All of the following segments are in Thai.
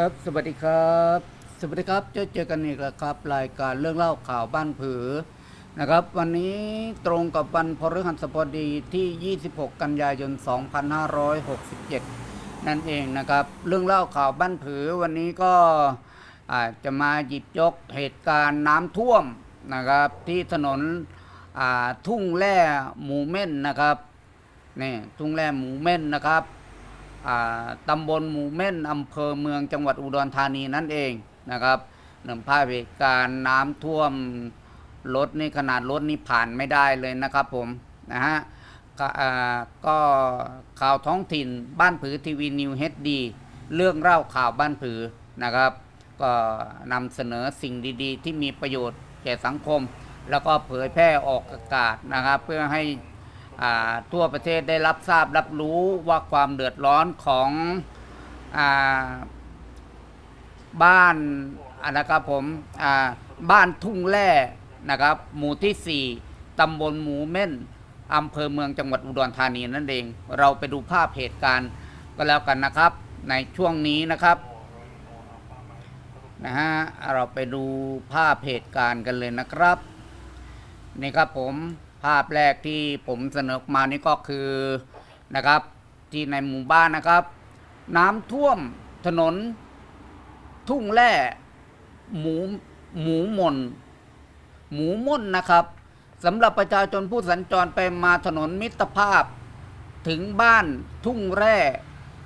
ครับ สวัสดีครับ สวัสดีครับเจอเจอกันอีกแล้วครับ รายการเรื่องเล่าข่าวบ้านผือนะครับ วันนี้ตรงกับวันพฤหัสบดีที่ 26 กันยายน 2567 นั่นเองนะครับ เรื่องเล่าข่าวบ้านผือวันนี้ก็อาจจะมาหยิบยกเหตุการณ์น้ำท่วมนะครับ ที่ถนนทุ่งแร่หมูเม่นนะครับนี่ทุ่งแร่หมูเม่นนะครับ ตำบลหมู่เม่นอำเภอเมืองจังหวัดอุดรธานีนั่นเองนะครับหนึ่งภาพเหตุการณ์น้ำท่วมรถนี่ขนาดรถนี่ผ่านไม่ได้เลยนะครับผมนะฮะก็อ่าก็ข่าวท้องถิ่นบ้านผือทีวีนิวเฮดดีเรื่องเล่าข่าวบ้านผือนะครับ ก็นำเสนอสิ่งดีๆ ที่มีประโยชน์แก่สังคม แล้วก็เผยแพร่ออกอากาศนะครับ เพื่อให้ ทั่วประเทศได้รับทราบรับรู้ว่าความเดือดร้อนของอบ้านนะครับผมบ้านทุ่งแร่นะครับ หมู่ที่ 4ตำบลหมูเม่นอำเภอเมืองจังหวัดอุดรธานีนั่นเอง เราไปดูภาพเหตุการณ์ก็แล้วกันนะครับ ในช่วงนี้นะครับนะฮะเราไปดูภาพเหตุการณ์กันเลยนะครับ นี่ครับผม ภาพแรกที่ผมเสนอมานี่ก็คือนะครับที่ในหมู่บ้านนะครับ น้ำท่วมถนน ทุ่งแร่หมูหมูมนหมูม่นนะครับสำหรับประชาชนผู้สัญจรไปมาถนนมิตรภาพ ถึงบ้านทุ่งแร่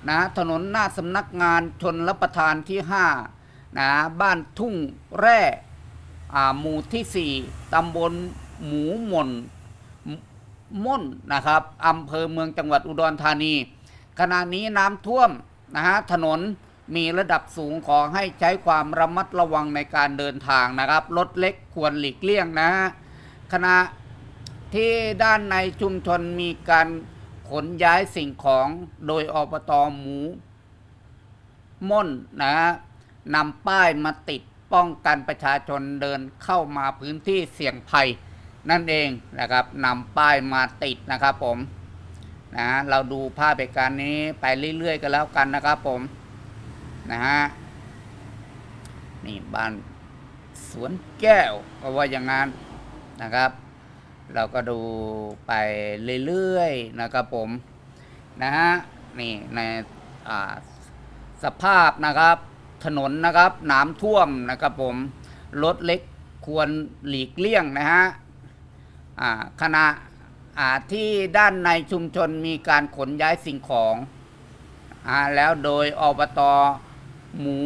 นะถนนหน้าสำนักงานชนรับประทานที่5นะบ้านทุ่งแร่อ่าหมู่ที่ 4ตำบลหมูหม่น ม่นนะครับอำเภอเมืองจังหวัดอุดรธานี ขณะนี้น้ำท่วมนะฮะถนนมีระดับสูงขอให้ใช้ความระมัดระวังในการเดินทางนะครับรถเล็กควรหลีกเลี่ยงนะฮะขณะที่ด้านในชุมชนมีการขนย้ายสิ่งของโดยอบตหมูม่นนะฮะนำป้ายมาติดป้องกันประชาชนเดินเข้ามาพื้นที่เสี่ยงภัย นั่นเองนะครับนำป้ายมาติดนะครับผมนะเราดูภาพเหตุการณ์นี้ไปเรื่อยๆกันแล้วกันนะครับผมนะฮะนี่บ้านสวนแก้วก็ว่าอย่างนั้นนะครับ เราก็ดูไปเรื่อยๆนะครับผมนะฮะนี่ในอ่าสภาพนะครับถนนนะครับน้ำท่วมนะครับผมรถเล็กควรหลีกเลี่ยงนะฮะ อ่าขณะที่ด้านในชุมชนมีการขนย้ายสิ่งของอแล้วโดยอบตหมู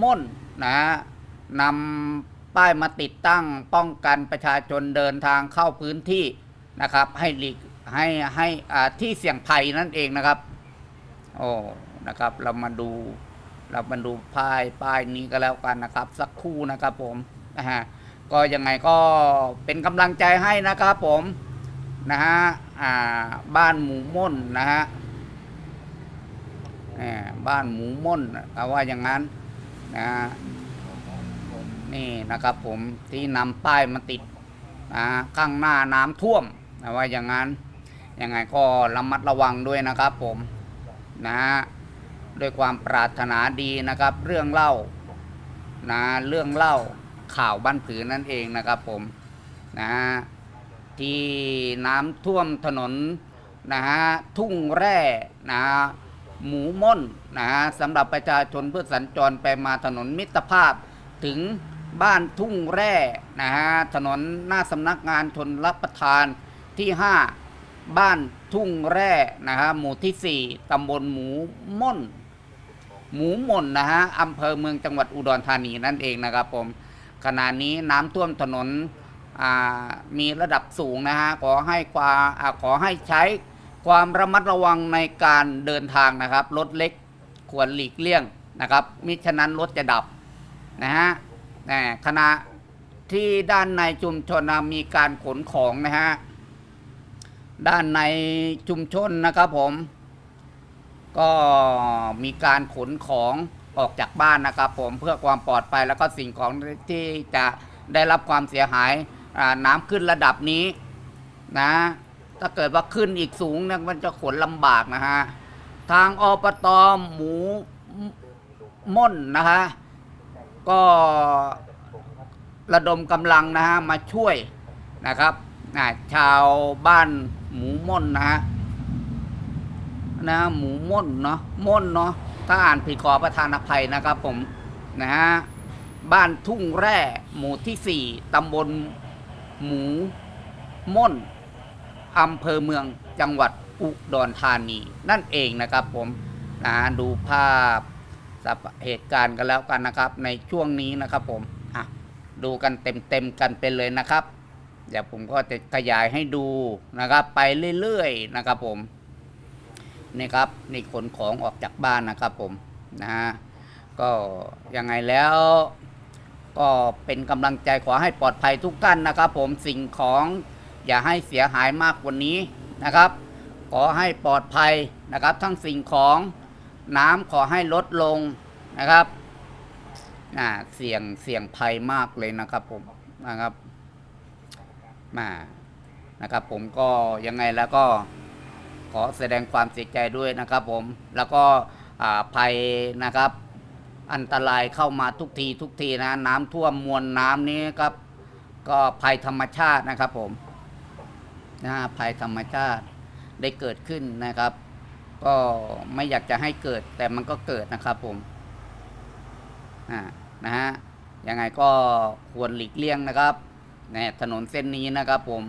ม่นนะนำป้ายมาติดตั้งป้องกันประชาชนเดินทางเข้าพื้นที่นะครับ ให้หลีกให้ให้ที่เสี่ยงภัยนั่นเองนะครับโอ้นะครับ เรามาดู เรามาดูป้ายป้ายนี้ก็แล้วกันนะครับ สักครู่นะครับผมนะฮะ ก็ยังไงก็เป็นกำลังใจให้นะครับผมนะฮะอ่าบ้านหมูม่นนะฮะบ้านหมูม่นก็ว่าอย่างนั้นนะนี่นะครับผมที่นำป้ายมาติดนะข้างหน้าน้ำท่วมนะว่าอย่างนั้นยังไงก็ระมัดระวังด้วยนะครับผมนะฮะด้วยความปรารถนาดีนะครับ เรื่องเล่านะเรื่องเล่า ข่าวบ้านผือนั่นเองนะครับผมนะฮะที่น้ำท่วมถนนนะฮะทุ่งแร่นะฮะหมูม่นนะฮะสำหรับประชาชนเพื่อสัญจรไปมาถนนมิตรภาพถึงบ้านทุ่งแร่นะฮะถนนหน้าสำนักงานชนรับประทานที่ 5 บ้านทุ่งแร่นะฮะหมู่ที่ 4 ตำบลหมูม่นหมูม่นนะฮะอำเภอเมืองจังหวัดอุดรธานีนั่นเองนะครับผม ขณะนี้น้ำท่วมถนนมีระดับสูงนะฮะขอให้ความอขอให้ใช้ความระมัดระวังในการเดินทางนะครับรถเล็กควรหลีกเลี่ยงนะครับมิฉะนั้นรถจะดับนะฮะแหม่ขณะที่ด้านในชุมชนมีการขนของนะฮะด้านในชุมชนนะครับผม ก็มีการขนของ ออกจากบ้านนะครับ ผมเพื่อความปลอดภัยแล้วก็สิ่งของที่จะได้รับความเสียหายน้ำขึ้นระดับนี้นะ ถ้าเกิดว่าขึ้นอีกสูงเนี่ยมันจะขนลำบากนะฮะทางอปตหมูม่นนะฮะก็ระดมกำลังนะฮะมาช่วยนะครับชาวบ้านหมูม่นนะฮะ นะหมูม่นเนาะม่นเนาะถ้าอ่านผิดขอประทานอภัยนะครับผมนะฮะบ้านทุ่งแร่หมู่ที่สี่ตำบลหมูม่นอำเภอเมืองจังหวัดอุดรธานี นั่นเองนะครับผมนะดูภาพสภาพเหตุการณ์กันแล้วกันนะครับ ในช่วงนี้นะครับผมอะดูกันเต็มๆกันไปเลยนะครับ เดี๋ยวผมก็จะขยายให้ดูนะครับ ไปเรื่อยๆนะครับผม นี่ครับนี่ขนของออกจากบ้านนะครับผมนะฮะก็ยังไงแล้วก็เป็นกำลังใจขอให้ปลอดภัยทุกท่านนะครับ ผมสิ่งของอย่าให้เสียหายมากกว่านี้นะครับ ขอให้ปลอดภัยนะครับ ทั้งสิ่งของน้ำขอให้ลดลงนะครับน่าเสี่ยงเสี่ยงภัยมากเลยนะครับผมนะครับมานะครับ ผมก็ยังไงแล้วก็ ขอแสดงความเสียใจด้วยนะครับผม แล้วก็ภัยนะครับ อันตรายเข้ามาทุกทีทุกทีนะ น้ำท่วมมวลน้ำนี้ครับ ก็ภัยธรรมชาตินะครับผมนะภัยธรรมชาติได้เกิดขึ้นนะครับ ก็ไม่อยากจะให้เกิดแต่มันก็เกิดนะครับผมอ่านะฮะยังไงก็ควรหลีกเลี่ยงนะครับในถนนเส้นนี้นะครับผม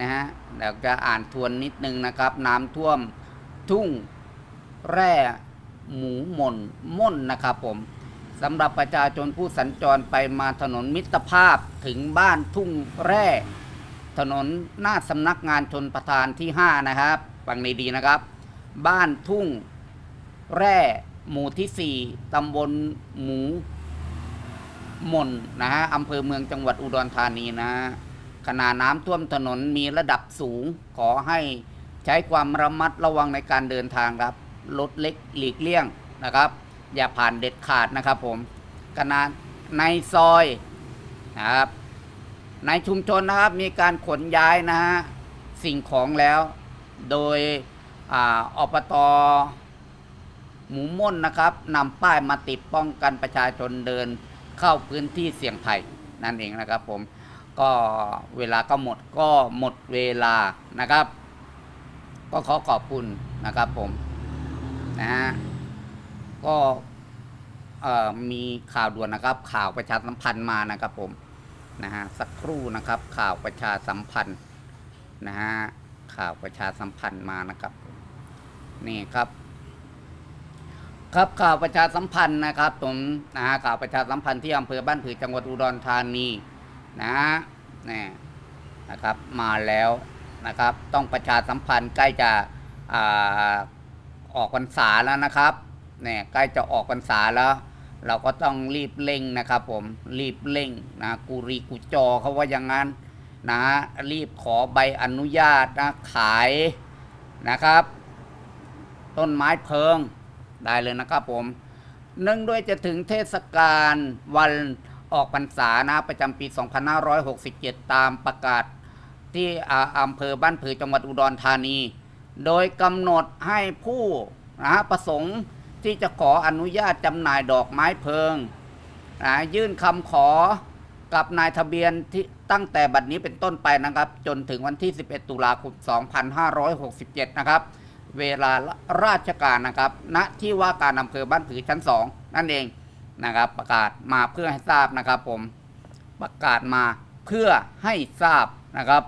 นะฮะเดี๋ยวจะอ่านทวนนิดนึงนะครับ น้ำท่วมทุ่งแร่หมูหม่นม่นนะครับผมสำหรับประชาชนผู้สัญจรไปมาถนนมิตรภาพถึงบ้านทุ่งแร่ ถนนหน้าสำนักงานชนประธานที่ 5 นะครับฟังดีๆนะครับ บ้านทุ่งแร่หมู่ที่ 4 ตำบลหมูหม่นนะฮะอำเภอเมืองจังหวัดอุดรธานีนะฮะ ขณะน้ำท่วมถนนมีระดับสูง ขอให้ใช้ความระมัดระวังในการเดินทางครับรถเล็กหลีกเลี่ยงนะครับ อย่าผ่านเด็ดขาดนะครับผมขณะในซอยนะครับในชุมชนนะครับมีการขนย้ายนะฮะสิ่งของแล้ว โดยออบตหมูม่นนะครับนำป้ายมาติดป้องกันประชาชนเดินเข้าพื้นที่เสี่ยงภัยนั่นเองนะครับผม ก็เวลาก็หมดก็หมดเวลานะครับ ก็ขอขอบคุณนะครับผมนะฮะก็เอ่อมีข่าวด่วนนะครับ ข่าวประชาสัมพันธ์มานะครับผมนะฮะสักครู่นะครับ ข่าวประชาสัมพันธ์นะฮะข่าวประชาสัมพันธ์มานะครับ นี่ครับ ครับข่าวประชาสัมพันธ์นะครับผมนะฮะข่าวประชาสัมพันธ์ที่อำเภอบ้านผือจังหวัดอุดรธานี นะฮะนี่นะครับมาแล้วนะครับ ต้องประชาสัมพันธ์ใกล้จะอออกพรรษาแล้วนะครับเนี่ยใกล้จะออกพรรษาแล้ว เราก็ต้องรีบเร่งนะครับ ผมรีบเร่งนะกูรีกูจอเขาว่าอย่างนั้นนะรีบขอใบอนุญาตนะขายนะครับ ต้นไม้เพิงได้เลยนะครับผมเนื่องด้วยจะถึงเทศกาลวัน ออกพรรษานะประจำปี 2567 ตามประกาศที่อำเภอบ้านผือจังหวัดอุดรธานี โดยกำหนดให้ผู้นะประสงค์ที่จะขออนุญาตจำหน่ายดอกไม้เพลิงนะยื่นคำขอกับนายทะเบียนที่ตั้งแต่บัดนี้เป็นต้นไปนะครับ จนถึงวันที่ 11 ตุลาคม 2567 นะครับ เวลาราชการนะครับณที่ว่าการอำเภอบ้านผือชั้น 2 นั่นเอง นะครับ ประกาศมาเพื่อให้ทราบนะครับผมประกาศมาเพื่อให้ทราบนะครับ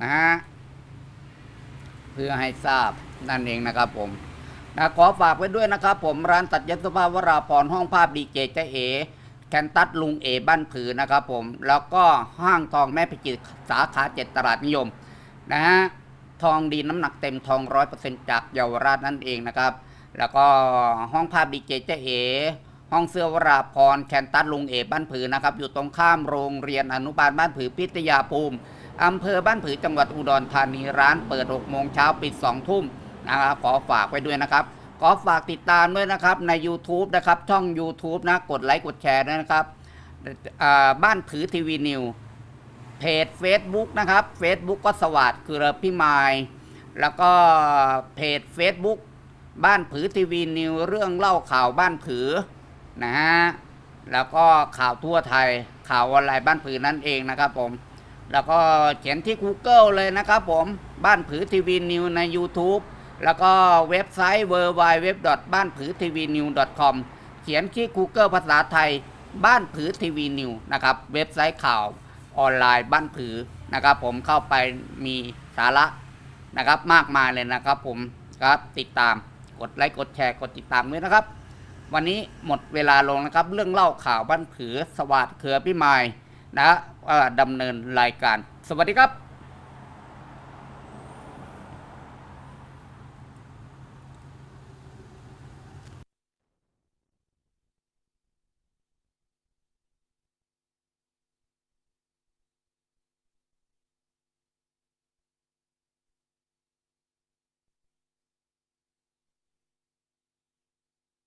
นะฮะเพื่อให้ทราบนั่นเองนะครับผมนะขอฝากไว้ด้วยนะครับผมร้านตัดเย็บเสื้อผ้าวราพรห้องภาพดีเจเจเอแคนตัสลุงเอบ้านผือนะครับผมแล้วก็ห้างทองแม่พิจิตรสาขาเจ็ดตลาดนิยมนะฮะทองดีน้ำหนักเต็มทองร้อยเปอร์เซ็นต์จากเยาวราชนั่นเองนะครับ แล้วก็ห้องภาพดีเจเจเอ ห้องเสื้อวราพรแคนตัสลุงเอบ้านผือนะครับ อยู่ตรงข้ามโรงเรียนอนุบาลบ้านผือพิทยาภูมิอำเภอบ้านผือจังหวัดอุดรธานีร้านเปิด6โมงเช้าปิด2ทุ่มนะครับขอฝากไว้ด้วยนะครับขอฝากติดตามด้วยนะครับใน YouTube นะครับช่อง YouTube นะกดไลค์กดแชร์ด้วยนะครับบ้านผือทีวีนิวเพจ Facebook นะครับ Facebook ก็สวัสดคือพี่มายแล้วก็เพจ Facebook บ้านผือทีวีนิวเรื่องเล่าข่าวบ้านผือ นะฮะแล้วก็ข่าวทั่วไทยข่าวออนไลน์บ้านผือนั่นเองนะครับผม แล้วก็เขียนที่ Google เลยนะครับผมบ้านผือทีวีนิวใน YouTube แล้วก็เว็บไซต์ w w w บ้านผือทีวีนิว .com เขียนที่ Google ภาษาไทย บ้านผือทีวีนิวนะครับเว็บไซต์ข่าวออนไลน์บ้านผือนะครับผมเข้าไปมีสาระนะครับมากมายเลยนะครับผมครับติดตามกดไลค์กดแชร์กดติดตามด้วยนะครับ วันนี้หมดเวลาลงนะครับ เรื่องเล่าข่าวบ้านผือสวัสดิ์เครือพี่ไม้นะดำเนินรายการ สวัสดีครับ